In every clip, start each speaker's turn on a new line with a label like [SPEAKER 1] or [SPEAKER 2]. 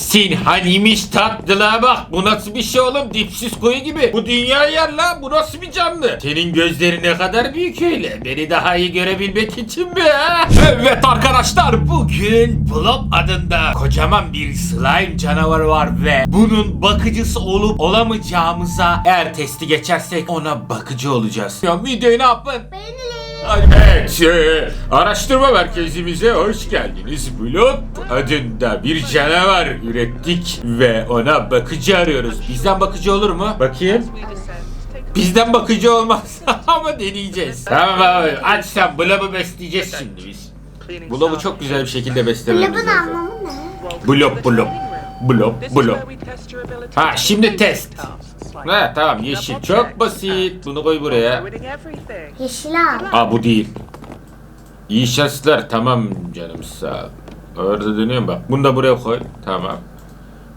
[SPEAKER 1] Sin hanimiş tatlılığa bak. Bu nasıl bir şey oğlum? Dipsiz koyu gibi. Bu dünya yer la. Bu nasıl bir canlı? Senin gözleri ne kadar büyük öyle. Beni daha iyi görebilmek için mi? ha? Evet arkadaşlar bugün Blob adında kocaman bir slime canavarı var ve bunun bakıcısı olup olamayacağımıza eğer testi geçersek ona bakıcı olacağız. Ya videoyu ne yapın? Evet, e, araştırma merkezimize hoş geldiniz. Blob adında bir canavar ürettik ve ona bakıcı arıyoruz. Bizden bakıcı olur mu? Bakayım. Bizden bakıcı olmaz ama deneyeceğiz. Tamam abi aç sen Blob'u besleyeceğiz şimdi biz. Blob'u çok güzel bir şekilde beslememiz
[SPEAKER 2] Blabın
[SPEAKER 1] lazım.
[SPEAKER 2] anlamı ne?
[SPEAKER 1] Blob blob. Blob blob. Ha şimdi test. Ha tamam yeşil çok basit. Bunu koy buraya.
[SPEAKER 2] Yeşil al.
[SPEAKER 1] Aa bu değil. İyi şanslar tamam canım sağ ol. Orada dönüyorum bak. Bunu da buraya koy. Tamam.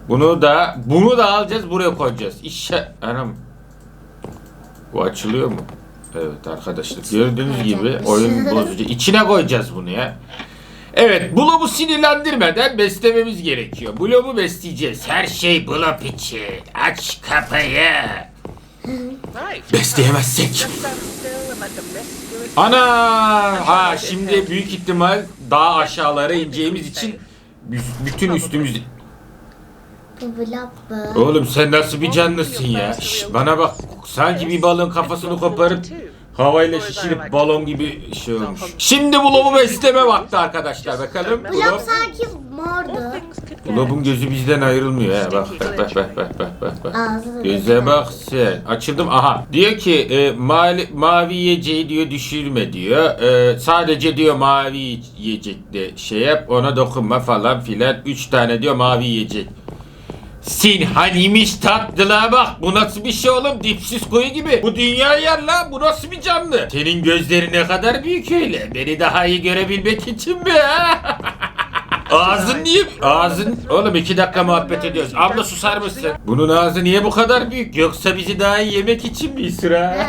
[SPEAKER 1] Bunu da bunu da alacağız buraya koyacağız. İşe anam. Bu açılıyor mu? Evet arkadaşlar gördüğünüz gibi oyun bozucu. İçine koyacağız bunu ya. Evet Blob'u sinirlendirmeden beslememiz gerekiyor. Blob'u besleyeceğiz. Her şey Blob için. Aç kapıyı. Besleyemezsek. Ana! Ha şimdi büyük ihtimal daha aşağılara ineceğimiz için bütün üstümüz... Oğlum sen nasıl bir canlısın ya? Şş, bana bak sanki bir balığın kafasını koparıp Havayla şişirip balon gibi şey olmuş. Şimdi Blob'u besleme vakti arkadaşlar. Bakalım Blob.
[SPEAKER 2] Sanki mordu.
[SPEAKER 1] Blob'un gözü bizden ayrılmıyor ha. Bak bak bak bak bak bak bak. Göze bak sen. Açıldım aha. Diyor ki e, mali- mavi yiyeceği diyor düşürme diyor. E, sadece diyor mavi yiyecekte şey yap ona dokunma falan filan. Üç tane diyor mavi yiyecek Sin hanimiş tatlılığa bak. Bu nasıl bir şey oğlum? Dipsiz koyu gibi. Bu dünya yer la. Bu nasıl bir canlı? Senin gözleri ne kadar büyük öyle. Beni daha iyi görebilmek için mi ha? Ağzın niye? Ağzın... Oğlum iki dakika muhabbet ediyoruz. Abla susar mısın? Bunun ağzı niye bu kadar büyük? Yoksa bizi daha iyi yemek için mi sıra?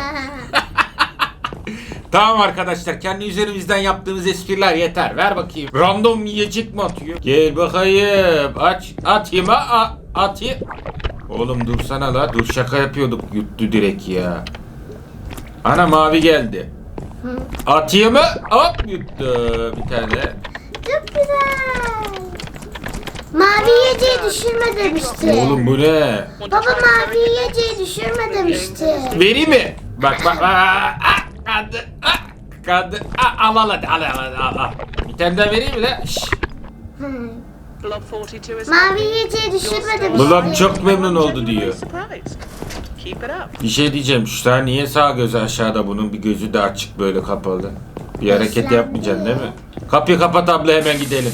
[SPEAKER 1] tamam arkadaşlar kendi üzerimizden yaptığımız espriler yeter. Ver bakayım. Random yiyecek mi atıyor? Gel bakayım. Aç. Atayım ha. Atayım. Oğlum dursana la. Dur şaka yapıyorduk. Yuttu direkt ya. Ana mavi geldi. Atayım mı? Hop yuttu bir tane.
[SPEAKER 2] Çok güzel. Mavi yiyeceği düşürme demişti.
[SPEAKER 1] Oğlum bu ne?
[SPEAKER 2] Baba mavi yiyeceği düşürme demişti.
[SPEAKER 1] Vereyim mi? Bak bak bak. Aa, ah, Kandı. ah, Kandı. Ah, Al al hadi al al al al. Bir tane daha vereyim mi lan? Şşş.
[SPEAKER 2] Mavi yiyeceği düşürme demişti.
[SPEAKER 1] Blob çok memnun oldu diyor. Bir şey diyeceğim. Şu tane niye sağ gözü aşağıda bunun bir gözü de açık böyle kapalı. Bir hareket yapmayacaksın değil mi? Kapıyı kapat abla hemen gidelim.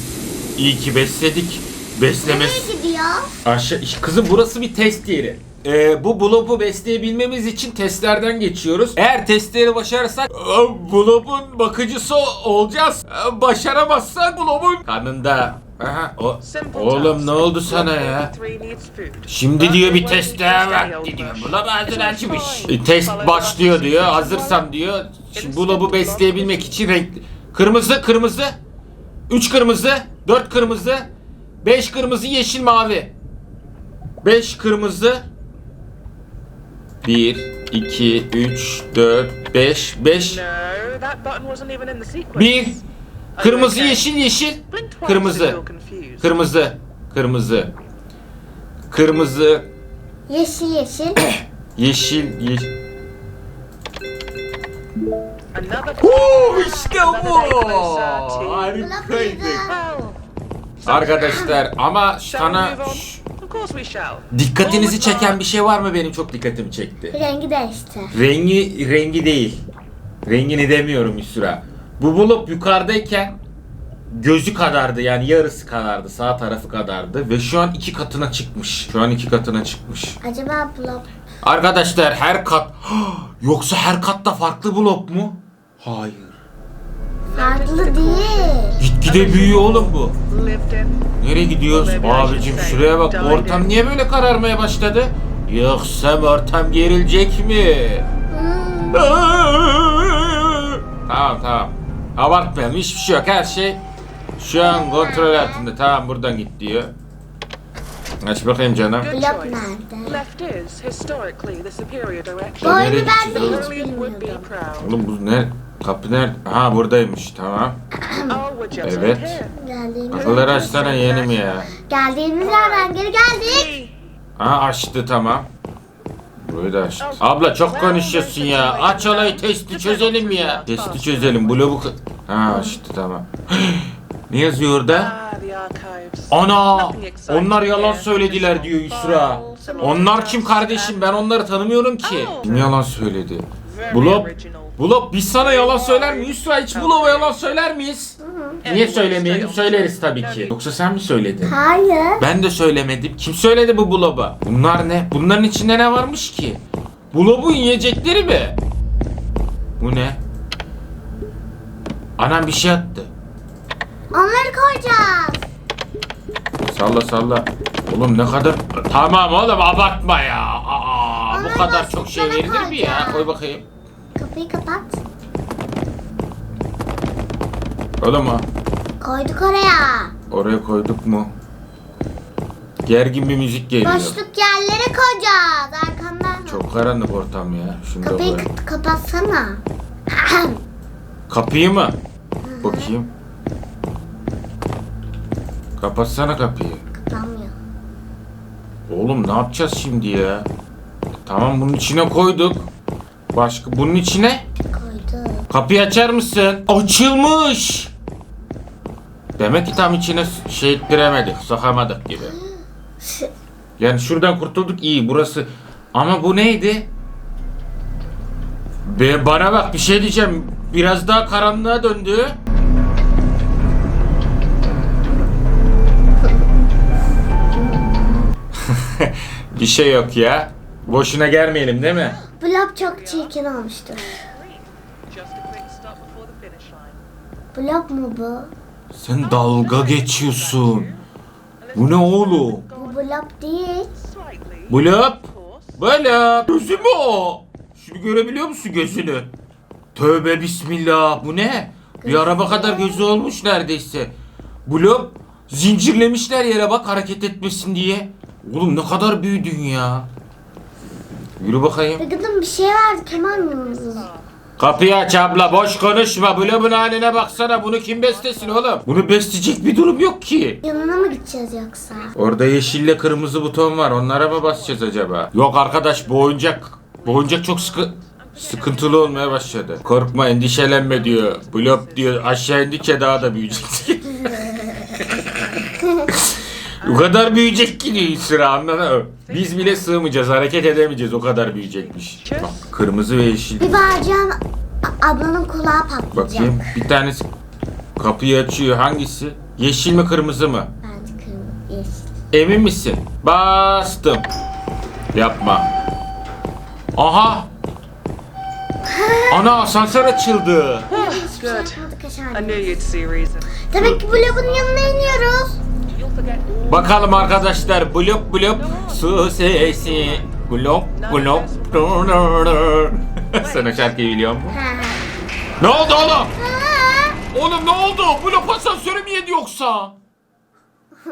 [SPEAKER 1] İyi ki besledik. Beslemesi.
[SPEAKER 2] Nereye gidiyor?
[SPEAKER 1] Aşağı, kızım burası bir test yeri. Ee, bu Blob'u besleyebilmemiz için testlerden geçiyoruz. Eğer testleri başarırsak e, Blob'un bakıcısı olacağız. E, Başaramazsak Blob'un kanında. Aha, o, oğlum ne oldu sana ya? Şimdi diyor bir test daha vakti diyor. Blob hazır açmış. E, test başlıyor diyor. Hazırsam diyor. Şimdi Blob'u besleyebilmek için renkli. Kırmızı, kırmızı. Üç kırmızı, dört kırmızı, beş kırmızı, yeşil, mavi. Beş kırmızı. Bir, iki, üç, dört, beş, beş. Bir. Kırmızı, yeşil, yeşil. Kırmızı. Kırmızı. Kırmızı. Kırmızı.
[SPEAKER 2] Yeşil yeşil.
[SPEAKER 1] Yeşil, yeşil. Oo, işte bu. Harikaydık. Arkadaşlar ama sana dikkatinizi çeken bir şey var mı? Benim çok dikkatimi çekti.
[SPEAKER 2] Rengi değişti.
[SPEAKER 1] Rengi rengi değil. Rengini demiyorum Yusra. Bu bulup yukarıdayken gözü kadardı yani yarısı kadardı sağ tarafı kadardı ve şu an iki katına çıkmış. Şu an iki katına çıkmış.
[SPEAKER 2] Acaba blab
[SPEAKER 1] Arkadaşlar her kat yoksa her katta farklı blok mu? Hayır.
[SPEAKER 2] farklı değil.
[SPEAKER 1] Gitgide büyüyor oğlum bu. Nereye gidiyoruz? Abicim şuraya bak ortam niye böyle kararmaya başladı? Yoksa ortam gerilecek mi?
[SPEAKER 2] Hmm.
[SPEAKER 1] tamam tamam. Abartmayalım hiçbir şey yok her şey şu an kontrol altında. Tamam buradan git diyor. Aç bakayım canım.
[SPEAKER 2] Blok nerede?
[SPEAKER 3] Left is historically the superior
[SPEAKER 2] Bu
[SPEAKER 3] direction.
[SPEAKER 1] Nereye
[SPEAKER 2] oyunu ben de hiç
[SPEAKER 3] Lillian would be
[SPEAKER 2] bilmiyordum.
[SPEAKER 3] proud.
[SPEAKER 1] Oğlum bu ne? Kapı nerede? Ha buradaymış tamam.
[SPEAKER 3] Oh, we're just
[SPEAKER 1] Evet.
[SPEAKER 3] here.
[SPEAKER 2] Geldiğimiz,
[SPEAKER 1] Kapıları açsana yeğenim ya.
[SPEAKER 2] geldiğimiz yerden geri geldik.
[SPEAKER 1] Ha açtı tamam. Burayı da açtı. Abla çok konuşuyorsun ya. Aç olayı testi çözelim ya. Testi çözelim. Blobu... Ha açtı tamam. ne yazıyor orada? Ana! Onlar yalan söylediler diyor Yusra. Onlar kim kardeşim? Ben onları tanımıyorum ki. Kim yalan söyledi? Bulop. Bulop biz sana yalan söyler miyiz? Yusra hiç Bulop'a yalan söyler miyiz? Niye söylemeyelim? Söyleriz tabii ki. Yoksa sen mi söyledin?
[SPEAKER 2] Hayır.
[SPEAKER 1] Ben de söylemedim. Kim söyledi bu Bulop'a? Bunlar ne? Bunların içinde ne varmış ki? Bulop'un yiyecekleri mi? Bu ne? Anam bir şey attı.
[SPEAKER 2] Onları koyacağız.
[SPEAKER 1] Salla salla. Oğlum ne kadar... Tamam oğlum abartma ya. Aa, bu
[SPEAKER 2] Onları
[SPEAKER 1] kadar çok şey
[SPEAKER 2] sana
[SPEAKER 1] verilir mi ya?
[SPEAKER 2] koyacağım?
[SPEAKER 1] Koy bakayım.
[SPEAKER 2] Kapıyı kapat.
[SPEAKER 1] Oğlum ha.
[SPEAKER 2] Koyduk oraya.
[SPEAKER 1] Oraya koyduk mu? Gergin bir müzik geliyor.
[SPEAKER 2] Boşluk yerlere koyacağız. Arkamdan.
[SPEAKER 1] Çok karanlık ortam ya. Şunu da
[SPEAKER 2] Kapıyı
[SPEAKER 1] koy.
[SPEAKER 2] k- kapatsana.
[SPEAKER 1] Kapıyı mı? Bakayım. Kapatsana kapıyı.
[SPEAKER 2] Kapanmıyor.
[SPEAKER 1] Oğlum ne yapacağız şimdi ya? Tamam bunun içine koyduk. Başka bunun içine
[SPEAKER 2] Koyduk.
[SPEAKER 1] kapıyı açar mısın? Açılmış. Demek ki tam içine şey ettiremedik, sokamadık gibi. Yani şuradan kurtulduk iyi burası. Ama bu neydi? Be bana bak bir şey diyeceğim. Biraz daha karanlığa döndü. Bir şey yok ya. Boşuna gelmeyelim değil mi?
[SPEAKER 2] Blok çok çirkin olmuştur.
[SPEAKER 3] Line.
[SPEAKER 2] Blok mu bu?
[SPEAKER 1] Sen dalga geçiyorsun. Bu ne oğlum?
[SPEAKER 2] Bu blok değil.
[SPEAKER 3] Course.
[SPEAKER 1] Böyle. Gözü mü o? Şunu görebiliyor musun gözünü? Tövbe bismillah. Bu ne? Bir araba kadar gözü olmuş neredeyse. Blop. Zincirlemişler yere bak hareket etmesin diye. Oğlum ne kadar büyüdün ya. Yürü bakayım.
[SPEAKER 2] Kadın bir şey vardı Kemal
[SPEAKER 1] Kapıyı aç abla boş konuşma. Blop'un haline baksana. Bunu kim beslesin oğlum? Bunu besleyecek bir durum yok ki.
[SPEAKER 2] Yanına mı gideceğiz yoksa?
[SPEAKER 1] Orada yeşille kırmızı buton var. Onlara mı basacağız acaba? Yok arkadaş bu oyuncak. Bu oyuncak çok sıkı sıkıntılı olmaya başladı. Korkma endişelenme diyor. Blop diyor aşağı indikçe daha da büyüyecek. o kadar büyüyecek ki sıra anladın mı? Biz bile sığmayacağız hareket edemeyeceğiz o kadar büyüyecekmiş. Bak kırmızı ve yeşil.
[SPEAKER 2] Bir bağıracağım a- ablanın kulağı patlayacak.
[SPEAKER 1] Bakayım bir tanesi kapıyı açıyor hangisi? Yeşil mi kırmızı mı?
[SPEAKER 2] Bence kırmızı yeşil.
[SPEAKER 1] Emin misin? Bastım. Yapma. Aha. Ana asansör açıldı.
[SPEAKER 2] Hiçbir şey
[SPEAKER 3] Good.
[SPEAKER 2] yapmadık
[SPEAKER 3] I
[SPEAKER 2] aşağıda.
[SPEAKER 3] knew you'd see reason.
[SPEAKER 2] Demek ki blokun yanına iniyoruz.
[SPEAKER 1] Bakalım arkadaşlar blop blop su sesi. Blop blop. Sen o şarkıyı biliyor musun? Ne oldu oğlum? Oğlum ne oldu? Blop asansörü mü yedi yoksa?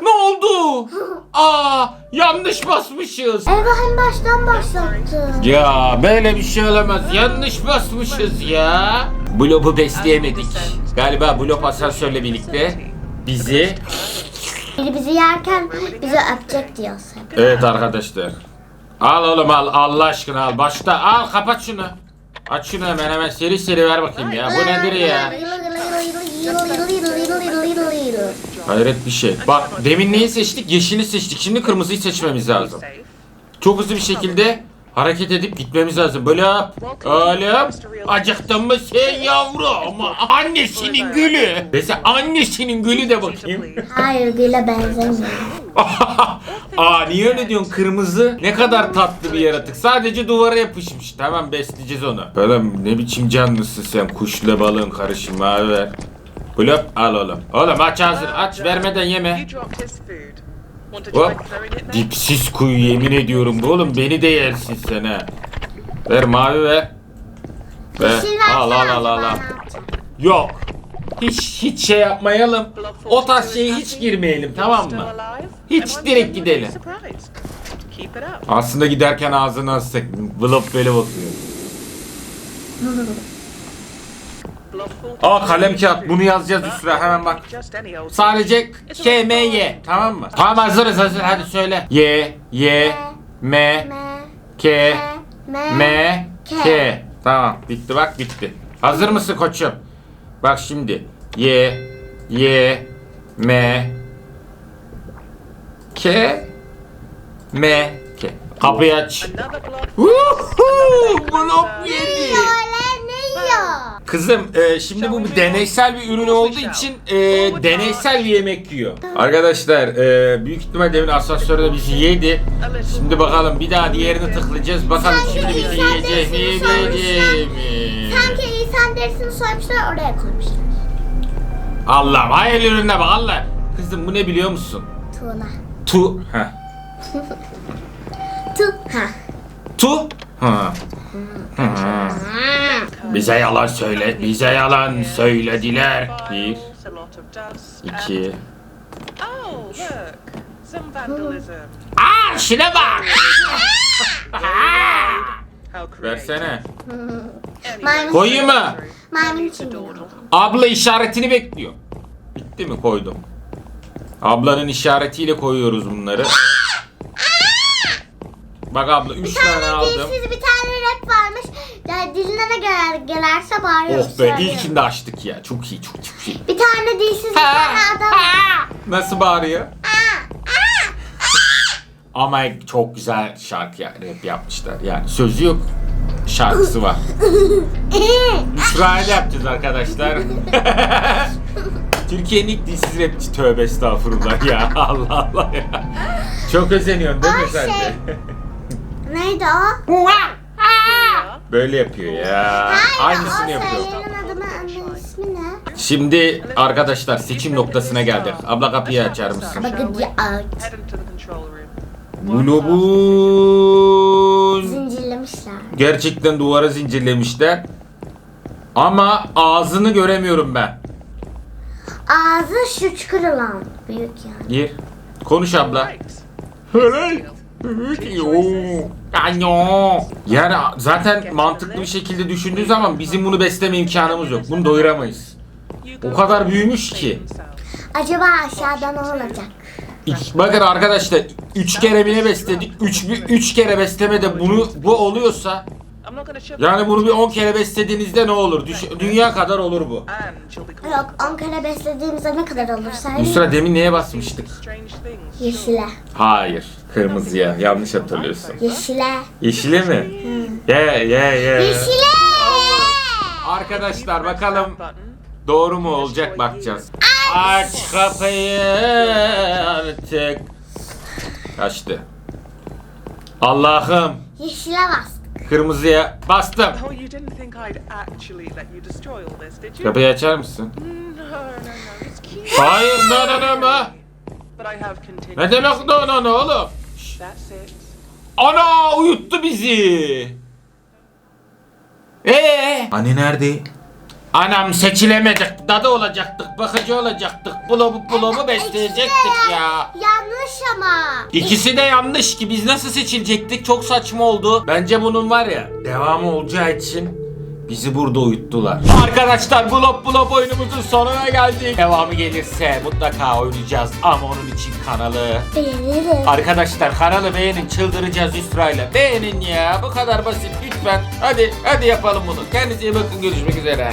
[SPEAKER 1] Ne oldu? Aa yanlış basmışız.
[SPEAKER 2] Eyvah en baştan başlattı.
[SPEAKER 1] Ya böyle bir şey olamaz. Yanlış basmışız ya. Blop'u besleyemedik. Galiba Blop asansörle birlikte bizi...
[SPEAKER 2] Biri bizi yerken bizi öpecek diyoruz hep.
[SPEAKER 1] Evet arkadaşlar. Al oğlum al Allah aşkına al. Başta al kapat şunu. Aç şunu hemen hemen seri seri ver bakayım ya. Bu nedir ya? Hayret bir şey. Bak demin neyi seçtik? Yeşili seçtik. Şimdi kırmızıyı seçmemiz lazım. Çok hızlı bir şekilde hareket edip gitmemiz lazım. Böyle yap. Oğlum acıktın mı sen yavru ama annesinin gülü. Dese annesinin gülü de bakayım.
[SPEAKER 2] Hayır güle benzemiyor.
[SPEAKER 1] Aa niye öyle diyorsun? Kırmızı ne kadar tatlı bir yaratık. Sadece duvara yapışmış. Tamam besleyeceğiz onu. Oğlum ne biçim canlısın sen? Kuşla balığın karışımı abi ver. Blop al oğlum. Oğlum aç ağzını aç vermeden yeme. Hop. Dipsiz kuyu yemin ediyorum bu oğlum beni de yersin sen ha. Ver mavi ver. Ver.
[SPEAKER 2] Yeşil
[SPEAKER 1] Al al
[SPEAKER 2] versene
[SPEAKER 1] al al. al.
[SPEAKER 2] yapacak?
[SPEAKER 1] Yok. Hiç hiç şey yapmayalım. O tarz şeye hiç girmeyelim tamam mı? Hiç direkt gidelim. Aslında giderken ağzına sık. Vlop böyle bakıyor. Aa kalem kağıt bunu yazacağız üstüne hemen bak. Sadece K, M, Y tamam mı? Tamam hazırız hazır hadi söyle. Y, Y, M, K,
[SPEAKER 2] M, K.
[SPEAKER 1] Tamam bitti bak bitti. Hazır mısın koçum? Bak şimdi. Y, Y, M, K, M, K. Kapıyı aç. Woohoo! Blok yedi. Kızım e, şimdi bu bir deneysel bir ürün olduğu için e, deneysel bir yemek yiyor. Arkadaşlar e, büyük ihtimal demin asansörde bizi yedi. Şimdi bakalım bir daha diğerini tıklayacağız. Bakalım
[SPEAKER 2] Sanki
[SPEAKER 1] şimdi bizi yiyecek mi yemeyecek mi?
[SPEAKER 2] Sanki insan derisini soymuşlar oraya koymuşlar.
[SPEAKER 1] Allah'ım hayal ürününe bak Allah. Kızım bu ne biliyor musun?
[SPEAKER 2] Tuğla.
[SPEAKER 1] Tu. Heh.
[SPEAKER 2] Tu. Ha.
[SPEAKER 1] Tu. Ha. Hı. Bize yalan söyle. Bize yalan söylediler. Bir, iki.
[SPEAKER 3] Oh, look. Some vandalism.
[SPEAKER 1] Aa şuna bak. Versene.
[SPEAKER 2] Maymun.
[SPEAKER 1] Koyayım mı?
[SPEAKER 2] Maymun.
[SPEAKER 1] Abla işaretini bekliyor. Bitti mi koydum. Ablanın işaretiyle koyuyoruz bunları. Bak abla 3
[SPEAKER 2] Bir
[SPEAKER 1] tane
[SPEAKER 2] tane
[SPEAKER 1] aldım.
[SPEAKER 2] dilsiz bir tane. Yani diline ne gelir, gelerse bağırıyor.
[SPEAKER 1] Oh be
[SPEAKER 2] söylüyor.
[SPEAKER 1] ilkinde açtık ya. Çok iyi çok çok iyi.
[SPEAKER 2] Bir tane dilsiz bir tane adam.
[SPEAKER 1] Nasıl bağırıyor? Ama çok güzel şarkı ya, rap yapmışlar. Yani sözü yok. Şarkısı var. İsrail yapacağız arkadaşlar. Türkiye'nin ilk dilsiz rapçi tövbe estağfurullah ya. Allah Allah ya. Çok özeniyorsun değil mi sen de?
[SPEAKER 2] şey. Neydi o?
[SPEAKER 1] Böyle yapıyor ya.
[SPEAKER 2] Hayır,
[SPEAKER 1] Aynısını
[SPEAKER 2] o
[SPEAKER 1] yapıyor.
[SPEAKER 2] annenin ismi ne?
[SPEAKER 1] Şimdi arkadaşlar seçim noktasına geldik. Abla kapıyı açar mısın?
[SPEAKER 2] Bakın ya out.
[SPEAKER 3] Head into the control room.
[SPEAKER 1] Globun
[SPEAKER 2] Zincirlemişler.
[SPEAKER 1] gerçekten duvara zincirlemişler. Ama ağzını göremiyorum ben.
[SPEAKER 2] Ağzı şu çukur olan. Büyük yani.
[SPEAKER 1] Gir. Konuş abla.
[SPEAKER 3] Right.
[SPEAKER 1] Evet. Anyo. Yani zaten mantıklı bir şekilde düşündüğün zaman bizim bunu besleme imkanımız yok. Bunu doyuramayız. O kadar büyümüş ki.
[SPEAKER 2] Acaba aşağıda ne olacak?
[SPEAKER 1] İki- Bakın arkadaşlar 3 kere bile besledik. 3 3 kere beslemede bunu bu oluyorsa yani bunu bir 10 kere beslediğinizde ne olur? Düş- dünya kadar olur bu.
[SPEAKER 2] Yok 10 kere beslediğimizde ne kadar olur say.
[SPEAKER 1] Yusra demin neye basmıştık?
[SPEAKER 2] Yeşile.
[SPEAKER 1] Hayır. Kırmızıya. Yanlış hatırlıyorsun.
[SPEAKER 2] Yeşile.
[SPEAKER 1] Yeşile mi? Ye ye ye.
[SPEAKER 2] Yeşile.
[SPEAKER 1] Arkadaşlar bakalım doğru mu olacak bakacağız. Aç kapıyı artık. Kaçtı. Allah'ım.
[SPEAKER 2] Yeşile bas.
[SPEAKER 1] Kırmızıya bastım.
[SPEAKER 3] Oh, you didn't think I'd actually let you destroy all this, did you?
[SPEAKER 1] Kapıyı açar mısın?
[SPEAKER 3] No, no, no, it's cute.
[SPEAKER 1] Hayır no no no no.
[SPEAKER 3] But I have continued.
[SPEAKER 1] Ne demek no no no oğlum?
[SPEAKER 3] That's it.
[SPEAKER 1] Ana uyuttu bizi. Ee? Hani nerede? Anam seçilemedik, dadı olacaktık, bakıcı olacaktık, bulobu bulobu besleyecektik ya.
[SPEAKER 2] Yanlış ama.
[SPEAKER 1] İkisi de yanlış ki biz nasıl seçilecektik çok saçma oldu. Bence bunun var ya devamı olacağı için bizi burada uyuttular. Arkadaşlar Blop Blop oyunumuzun sonuna geldik. Devamı gelirse mutlaka oynayacağız ama onun için kanalı
[SPEAKER 2] Beğenirim.
[SPEAKER 1] Arkadaşlar kanalı beğenin çıldıracağız Yusra'yla. Beğenin ya bu kadar basit lütfen. Hadi hadi yapalım bunu. Kendinize iyi bakın görüşmek üzere.